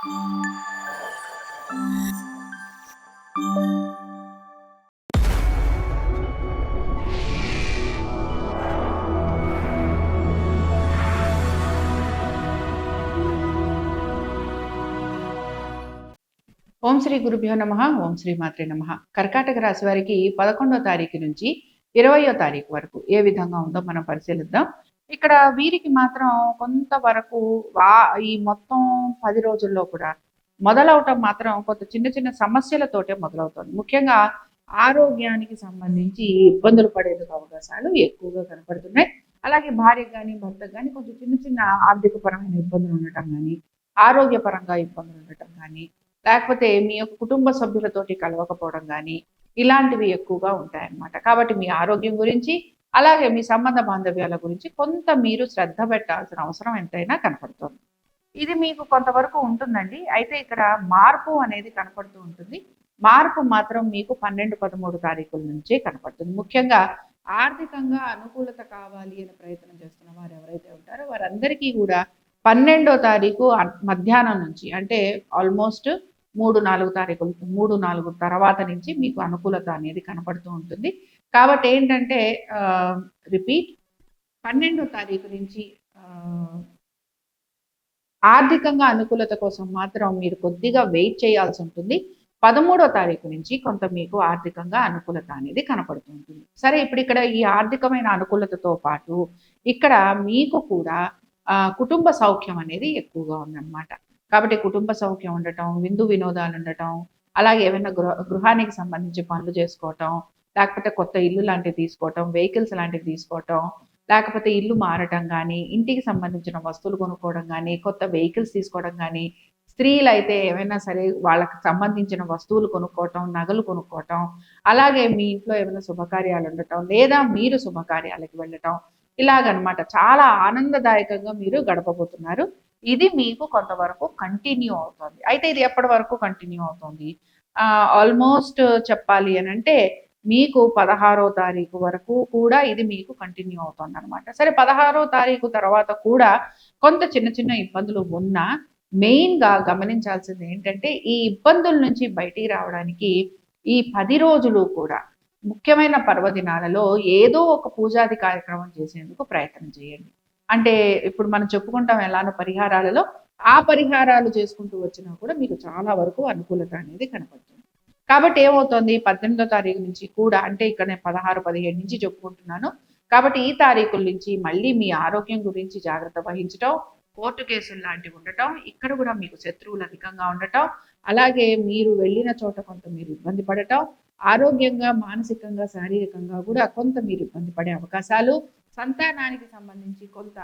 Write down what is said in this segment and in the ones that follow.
ఓం శ్రీ గురుభ్యో నమ ఓం శ్రీ మాత్రే నమ. కర్కాటక రాశి వారికి పదకొండో తారీఖు నుంచి ఇరవయో తారీఖు వరకు ఏ విధంగా ఉందో మనం పరిశీలిద్దాం. ఇక్కడ వీరికి మాత్రం కొంతవరకు వా ఈ మొత్తం పది రోజుల్లో కూడా మొదలవటం మాత్రం కొంత చిన్న చిన్న సమస్యలతోటే మొదలవుతుంది. ముఖ్యంగా ఆరోగ్యానికి సంబంధించి ఇబ్బందులు పడేందుకు అవకాశాలు ఎక్కువగా కనపడుతున్నాయి. అలాగే భార్యకు కానీ భర్తకు కానీ కొంచెం చిన్న చిన్న ఆర్థిక పరమైన ఇబ్బందులు ఉండటం కానీ ఆరోగ్యపరంగా ఇబ్బందులు ఉండటం కానీ లేకపోతే మీ యొక్క కుటుంబ సభ్యులతోటి కలవకపోవడం కానీ ఇలాంటివి ఎక్కువగా ఉంటాయన్నమాట. కాబట్టి మీ ఆరోగ్యం గురించి అలాగే మీ సంబంధ బాంధవ్యాల గురించి కొంత మీరు శ్రద్ధ పెట్టాల్సిన అవసరం ఎంతైనా కనపడుతుంది. ఇది మీకు కొంతవరకు ఉంటుందండి. అయితే ఇక్కడ మార్పు అనేది కనపడుతూ ఉంటుంది. మార్పు మాత్రం మీకు పన్నెండు పదమూడు తారీఖుల నుంచే కనపడుతుంది. ముఖ్యంగా ఆర్థికంగా అనుకూలత కావాలి అని ప్రయత్నం చేస్తున్న వారు ఎవరైతే ఉంటారో వారందరికీ కూడా పన్నెండో తారీఖు మధ్యాహ్నం నుంచి అంటే ఆల్మోస్ట్ మూడు నాలుగు తారీఖులు మూడు నాలుగు తర్వాత నుంచి మీకు అనుకూలత అనేది కనపడుతూ ఉంటుంది. కాబట్టి ఏంటంటే రిపీట్ పన్నెండో తారీఖు నుంచి ఆర్థికంగా అనుకూలత కోసం మాత్రం మీరు కొద్దిగా వెయిట్ చేయాల్సి ఉంటుంది. పదమూడో తారీఖు నుంచి కొంత మీకు ఆర్థికంగా అనుకూలత అనేది కనపడుతుంటుంది సరే ఇప్పుడు ఇక్కడ ఈ ఆర్థికమైన అనుకూలతతో పాటు ఇక్కడ మీకు కూడా కుటుంబ సౌఖ్యం అనేది ఎక్కువగా ఉందన్నమాట. కాబట్టి కుటుంబ సౌఖ్యం ఉండటం విందు వినోదాలు ఉండటం అలాగే ఏమైనా గృహ గృహానికి సంబంధించి పనులు చేసుకోవటం లేకపోతే కొత్త ఇల్లు లాంటివి తీసుకోవటం వెహికల్స్ లాంటివి తీసుకోవటం లేకపోతే ఇల్లు మారటం కానీ ఇంటికి సంబంధించిన వస్తువులు కొనుక్కోవడం కానీ కొత్త వెహికల్స్ తీసుకోవడం కానీ స్త్రీలు అయితే ఏమైనా సరే వాళ్ళకి సంబంధించిన వస్తువులు కొనుక్కోవటం నగలు కొనుక్కోవటం అలాగే మీ ఇంట్లో ఏమైనా శుభకార్యాలు ఉండటం లేదా మీరు శుభకార్యాలకు వెళ్ళటం ఇలాగనమాట. చాలా ఆనందదాయకంగా మీరు గడపబోతున్నారు. ఇది మీకు కొంతవరకు కంటిన్యూ అవుతుంది. అయితే ఇది ఎప్పటి వరకు కంటిన్యూ అవుతుంది? ఆల్మోస్ట్ చెప్పాలి అని అంటే మీకు పదహారో తారీఖు వరకు కూడా ఇది మీకు కంటిన్యూ అవుతుంది అనమాట సరే పదహారో తారీఖు తర్వాత కూడా కొంత చిన్న చిన్న ఇబ్బందులు ఉన్నా మెయిన్గా గమనించాల్సింది ఏంటంటే ఈ ఇబ్బందుల నుంచి బయటికి రావడానికి ఈ పది రోజులు కూడా ముఖ్యమైన పర్వదినాలలో ఏదో ఒక పూజాది కార్యక్రమం చేసేందుకు ప్రయత్నం చేయండి. అంటే ఇప్పుడు మనం చెప్పుకుంటాం ఎలానో పరిహారాలలో ఆ పరిహారాలు చేసుకుంటూ వచ్చినా కూడా మీకు చాలా వరకు అనుకూలత అనేది కనపడుతుంది. కాబట్టి ఏమవుతుంది? పద్దెనిమిదో తారీఖు నుంచి కూడా అంటే ఇక్కడ నేను పదహారు పదిహేడు నుంచి చెప్పుకుంటున్నాను. కాబట్టి ఈ తారీఖుల నుంచి మళ్ళీ మీ ఆరోగ్యం గురించి జాగ్రత్త వహించటం కోర్టు కేసులు లాంటివి ఉండటం ఇక్కడ కూడా మీకు శత్రువులు అధికంగా ఉండటం అలాగే మీరు వెళ్ళిన చోట కొంత మీరు ఇబ్బంది పడటం ఆరోగ్యంగా మానసికంగా శారీరకంగా కూడా కొంత మీరు ఇబ్బంది పడే అవకాశాలు సంతానానికి సంబంధించి కొంత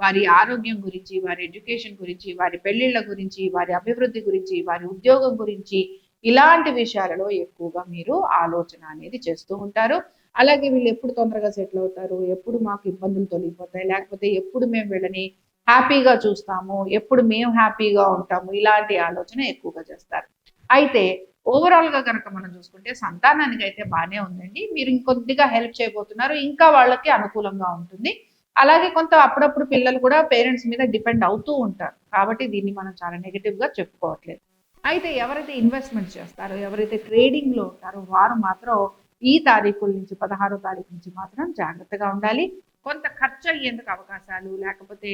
వారి ఆరోగ్యం గురించి వారి ఎడ్యుకేషన్ గురించి వారి పెళ్ళిళ్ళ గురించి వారి అభివృద్ధి గురించి వారి ఉద్యోగం గురించి ఇలాంటి విషయాలలో ఎక్కువగా మీరు ఆలోచన అనేది చేస్తూ ఉంటారు. అలాగే వీళ్ళు ఎప్పుడు తొందరగా సెటిల్ అవుతారు ఎప్పుడు మాకు ఇబ్బందులు తొలగిపోతాయి లేకపోతే ఎప్పుడు మేము వీళ్ళని హ్యాపీగా చూస్తాము ఎప్పుడు మేము హ్యాపీగా ఉంటాము ఇలాంటి ఆలోచన ఎక్కువగా చేస్తారు. అయితే ఓవరాల్గా కనుక మనం చూసుకుంటే సంతానానికి అయితే బాగానే ఉందండి. మీరు ఇంకొద్దిగా హెల్ప్ చేయబోతున్నారు ఇంకా వాళ్ళకి అనుకూలంగా ఉంటుంది. అలాగే కొంత అప్పుడప్పుడు పిల్లలు కూడా పేరెంట్స్ మీద డిపెండ్ అవుతూ ఉంటారు. కాబట్టి దీన్ని మనం చాలా నెగిటివ్గా చెప్పుకోవట్లేదు. అయితే ఎవరైతే ఇన్వెస్ట్మెంట్ చేస్తారో ఎవరైతే ట్రేడింగ్లో ఉంటారో వారు మాత్రం ఈ తారీఖుల నుంచి పదహారో తారీఖు నుంచి మాత్రం జాగ్రత్తగా ఉండాలి. కొంత ఖర్చు అయ్యేందుకు అవకాశాలు లేకపోతే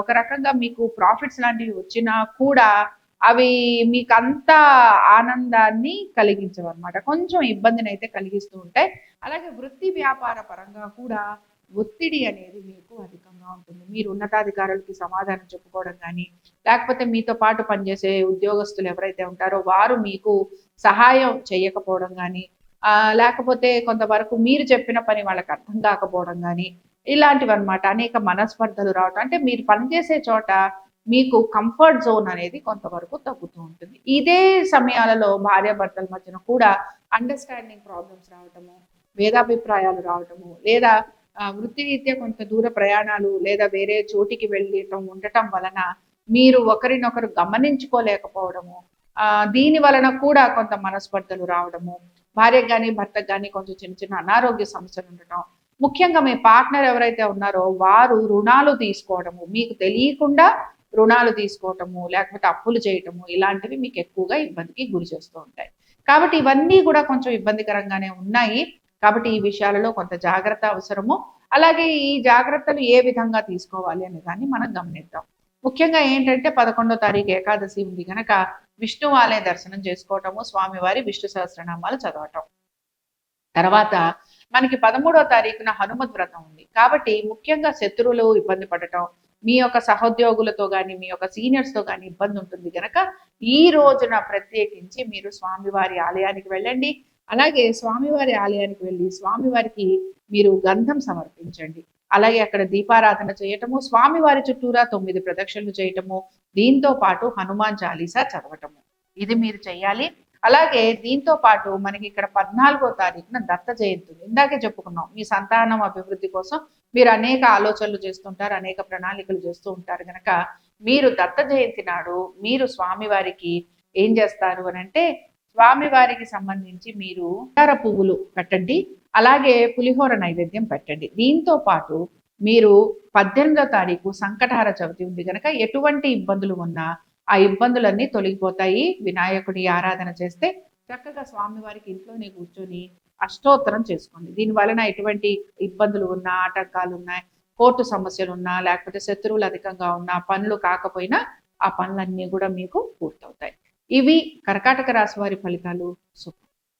ఒక రకంగా మీకు ప్రాఫిట్స్ లాంటివి వచ్చినా కూడా అవి మీకు అంత ఆనందాన్ని కలిగించవు అనమాట కొంచెం ఇబ్బందిని అయితే కలిగిస్తూ ఉంటాయి. అలాగే వృత్తి వ్యాపార పరంగా కూడా ఒత్తిడి అనేది మీకు అధికంగా ఉంటుంది. మీరు ఉన్నతాధికారులకి సమాధానం చెప్పుకోవడం కానీ లేకపోతే మీతో పాటు పనిచేసే ఉద్యోగస్తులు ఎవరైతే ఉంటారో వారు మీకు సహాయం చేయకపోవడం కానీ లేకపోతే కొంతవరకు మీరు చెప్పిన పని వాళ్ళకి అర్థం కాకపోవడం కానీ ఇలాంటివి అనమాట అనేక మనస్పర్ధలు రావటం. అంటే మీరు పనిచేసే చోట మీకు కంఫర్ట్ జోన్ అనేది కొంతవరకు తగ్గుతూ ఉంటుంది. ఇదే సమయాలలో భార్యాభర్తల మధ్యన కూడా అండర్స్టాండింగ్ ప్రాబ్లమ్స్ రావటము వేదాభిప్రాయాలు రావటము లేదా వృత్తిరీత్యా కొంత దూర ప్రయాణాలు లేదా వేరే చోటికి వెళ్ళటం ఉండటం వలన మీరు ఒకరినొకరు గమనించుకోలేకపోవడము దీని వలన కూడా కొంత మనస్పర్ధలు రావడము భార్యకు కానీ భర్తకు కానీ కొంచెం చిన్న చిన్న అనారోగ్య సమస్యలు ఉండటం. ముఖ్యంగా మీ పార్ట్నర్ ఎవరైతే ఉన్నారో వారు రుణాలు తీసుకోవడము మీకు తెలియకుండా రుణాలు తీసుకోవటము లేకపోతే అప్పులు చేయటము ఇలాంటివి మీకు ఎక్కువగా ఇబ్బందికి గురి చేస్తూ ఉంటాయి. కాబట్టి ఇవన్నీ కూడా కొంచెం ఇబ్బందికరంగానే ఉన్నాయి. కాబట్టి ఈ విషయాలలో కొంత జాగ్రత్త అవసరము. అలాగే ఈ జాగ్రత్తలు ఏ విధంగా తీసుకోవాలి అనే దాన్ని మనం గమనిద్దాం. ముఖ్యంగా ఏంటంటే పదకొండో తారీఖు ఏకాదశి ఉంది కనుక విష్ణువాలయ దర్శనం చేసుకోవటము స్వామివారి విష్ణు సహస్రనామాలు చదవటం. తర్వాత మనకి పదమూడో తారీఖున హనుమద్ వ్రతం ఉంది. కాబట్టి ముఖ్యంగా శత్రువులు ఇబ్బంది పడటం మీ యొక్క సహోద్యోగులతో కానీ మీ యొక్క సీనియర్స్తో కానీ ఇబ్బంది ఉంటుంది కనుక ఈ రోజున ప్రత్యేకించి మీరు స్వామివారి ఆలయానికి వెళ్ళండి. అలాగే స్వామివారి ఆలయానికి వెళ్ళి స్వామివారికి మీరు గంధం సమర్పించండి. అలాగే అక్కడ దీపారాధన చేయటము స్వామివారి చుట్టూరా తొమ్మిది ప్రదక్షిణలు చేయటము దీంతో పాటు హనుమాన్ చాలీసా చదవటము. ఇది మీరు చేయాలి అలాగే దీంతో పాటు మనకి ఇక్కడ పద్నాలుగో తారీఖున దత్త జయంతి ఇందాకే చెప్పుకున్నాం మీ సంతానం అభివృద్ధి కోసం మీరు అనేక ఆలోచనలు చేస్తుంటారు అనేక ప్రణాళికలు చేస్తూ ఉంటారు. కనుక మీరు దత్త జయంతి నాడు మీరు స్వామివారికి ఏం చేస్తారు అని అంటే స్వామివారికి సంబంధించి మీరు ఉత్తర పువ్వులు పెట్టండి అలాగే పులిహోర నైవేద్యం పెట్టండి. దీంతో పాటు మీరు పద్దెనిమిదో తారీఖు సంకటహార చవితి ఉంది కనుక ఎటువంటి ఇబ్బందులు ఉన్నా ఆ ఇబ్బందులన్నీ తొలగిపోతాయి. వినాయకుడి ఆరాధన చేస్తే చక్కగా స్వామివారికి ఇంట్లోనే కూర్చొని అష్టోత్తరం చేసుకోండి. దీని వలన ఎటువంటి ఇబ్బందులు ఉన్నా ఆటంకాలు ఉన్నాయి కోర్టు సమస్యలు ఉన్నా లేకపోతే శత్రువులు అధికంగా ఉన్నా పనులు కాకపోయినా ఆ పనులన్నీ కూడా మీకు పూర్తవుతాయి. ఇవి కర్కాటక రాశి వారి ఫలితాలు. శుభం